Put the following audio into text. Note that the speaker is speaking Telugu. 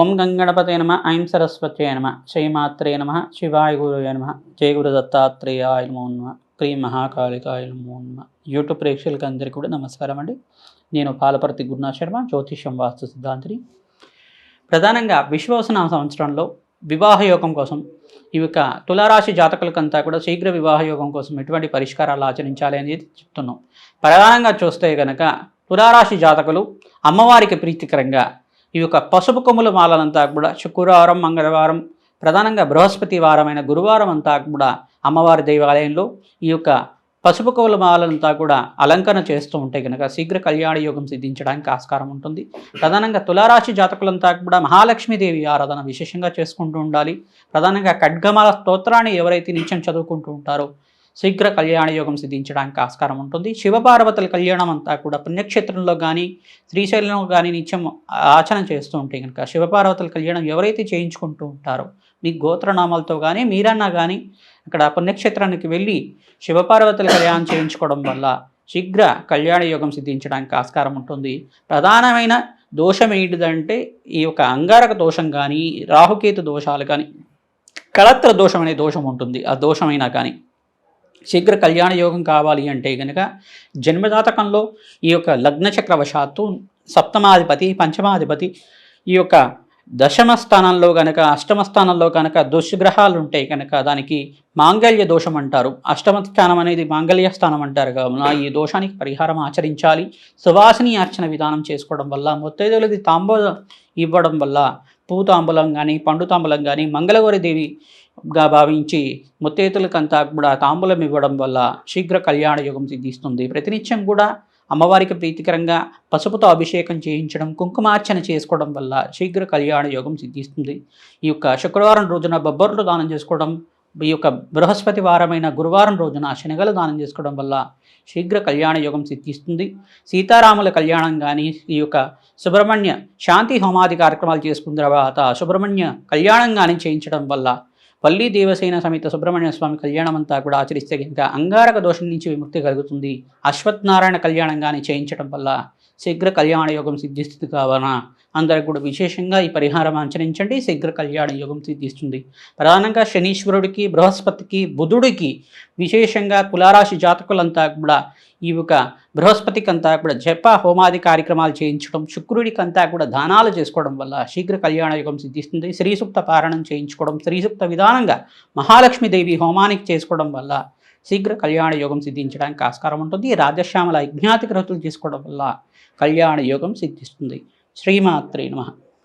ఓం గంగణపతే నమ ఐం సరస్వత్యే నమ శ్రీమాత్రే నమ శివాయ గురువే నమ జయ గురు దత్తాత్రేయాయ నమో నమ క్రీం మహాకాళికాయ నమో నమ. యూట్యూబ్ ప్రేక్షకులకు అందరికీ కూడా నమస్కారం అండి. నేను పాలపర్తి గురునా శర్మ జ్యోతిష్యం వాస్తు సిద్ధాంతిని. ప్రధానంగా విశ్వవసనామ సంవత్సరంలో వివాహ యోగం కోసం ఈ యొక్క తులారాశి జాతకులకంతా కూడా శీఘ్ర వివాహ యోగం కోసం ఎటువంటి పరిష్కారాలు ఆచరించాలి అనేది చెప్తున్నాం. ప్రధానంగా చూస్తే కనుక తులారాశి జాతకులు అమ్మవారికి ప్రీతికరంగా ఈ యొక్క పసుపు కొమ్ముల మాలనంతా కూడా శుక్రవారం మంగళవారం ప్రధానంగా బృహస్పతి వారమైన గురువారం అంతా కూడా అమ్మవారి దేవాలయంలో ఈ యొక్క పసుపు కవుల మాలంతా కూడా అలంకరణ చేస్తూ ఉంటే కనుక శీఘ్ర కళ్యాణ యోగం సిద్ధించడానికి ఆస్కారం ఉంటుంది. ప్రధానంగా తులారాశి జాతకులంతా కూడా మహాలక్ష్మీదేవి ఆరాధన విశేషంగా చేసుకుంటూ ఉండాలి. ప్రధానంగా ఖడ్గమాల స్తోత్రాన్ని ఎవరైతే నిత్యం చదువుకుంటూ ఉంటారో శీఘ్ర కళ్యాణ యోగం సిద్ధించడానికి ఆస్కారం ఉంటుంది. శివపార్వతుల కళ్యాణం అంతా కూడా పుణ్యక్షేత్రంలో కానీ శ్రీశైలంలో కానీ నిత్యం ఆచరణ చేస్తూ ఉంటే కనుక శివపార్వతుల కళ్యాణం ఎవరైతే చేయించుకుంటూ ఉంటారో మీ గోత్రనామాలతో కానీ మీరన్నా కానీ అక్కడ పుణ్యక్షేత్రానికి వెళ్ళి శివపార్వతుల కళ్యాణం చేయించుకోవడం వల్ల శీఘ్ర కళ్యాణ యోగం సిద్ధించడానికి ఆస్కారం ఉంటుంది. ప్రధానమైన దోషం ఏంటిదంటే ఈ యొక్క అంగారక దోషం కానీ రాహుకేతు దోషాలు కానీ కళత్ర దోషం అనే దోషం ఉంటుంది. ఆ దోషమైనా కానీ శీఘ్ర కళ్యాణ యోగం కావాలి అంటే కనుక జన్మజాతకంలో ఈ యొక్క లగ్న చక్రవశాత్తు సప్తమాధిపతి పంచమాధిపతి ఈ యొక్క దశమ స్థానంలో కనుక అష్టమ స్థానంలో కనుక దుష్గ్రహాలు ఉంటాయి కనుక దానికి మాంగళ్య దోషం అంటారు. అష్టమ స్థానం అనేది మాంగళ్య స్థానం అంటారు కావున ఈ దోషానికి పరిహారం ఆచరించాలి. సువాసిని అర్చన విధానం చేసుకోవడం వల్ల ముత్తైదులది తాంబూలం ఇవ్వడం వల్ల పూతాంబులం కానీ పండు తాంబూలం కానీ మంగళగౌరి దేవిగా భావించి ముత్తేతులకంతా కూడా తాంబూలం ఇవ్వడం వల్ల శీఘ్ర కళ్యాణ యోగం సిద్ధిస్తుంది. ప్రతినిత్యం కూడా అమ్మవారికి ప్రీతికరంగా పసుపుతో అభిషేకం చేయించడం కుంకుమార్చన చేసుకోవడం వల్ల శీఘ్ర కళ్యాణ యోగం సిద్ధిస్తుంది. ఈ యొక్క శుక్రవారం రోజున బొబ్బర్లు దానం చేసుకోవడం ఈ యొక్క బృహస్పతి వారమైన గురువారం రోజున శనగలు దానం చేసుకోవడం వల్ల శీఘ్ర కళ్యాణ యోగం సిద్ధిస్తుంది. సీతారాముల కళ్యాణం కానీ ఈ యొక్క సుబ్రహ్మణ్య శాంతి హోమాది కార్యక్రమాలు చేసుకున్న తర్వాత సుబ్రహ్మణ్య కళ్యాణం కానీ చేయించడం వల్ల పల్లి దేవసేన సమేత సుబ్రహ్మణ్య స్వామి కళ్యాణం అంతా కూడా ఆచరిస్తే కనుక అంగారక దోషం నుంచి విముక్తి కలుగుతుంది. అశ్వత్థనారాయణ కళ్యాణం కానీ చేయించడం వల్ల శీఘ్ర కళ్యాణ యోగం సిద్ధిస్తుంది కావున అందరికి కూడా విశేషంగా ఈ పరిహారం ఆచరించండి. శీఘ్ర కళ్యాణ యోగం సిద్ధిస్తుంది. ప్రధానంగా శనీశ్వరుడికి బృహస్పతికి బుధుడికి విశేషంగా కులారాశి జాతకులంతా కూడా ఈ యొక్క బృహస్పతికి అంతా కూడా జప హోమాది కార్యక్రమాలు చేయించడం శుక్రుడికి అంతా కూడా దానాలు చేసుకోవడం వల్ల శీఘ్ర కళ్యాణ యుగం సిద్ధిస్తుంది. శ్రీసూక్త పారణం చేయించుకోవడం శ్రీసూక్త విధానంగా మహాలక్ష్మీదేవి హోమానికి చేసుకోవడం వల్ల శీఘ్ర కళ్యాణ యోగం సిద్ధించడానికి ఆస్కారం ఉంటుంది. రాజశ్యామల యజ్ఞాతి గ్రహతులు చేసుకోవడం వల్ల కళ్యాణ యోగం సిద్ధిస్తుంది. శ్రీమాత్రే నమ.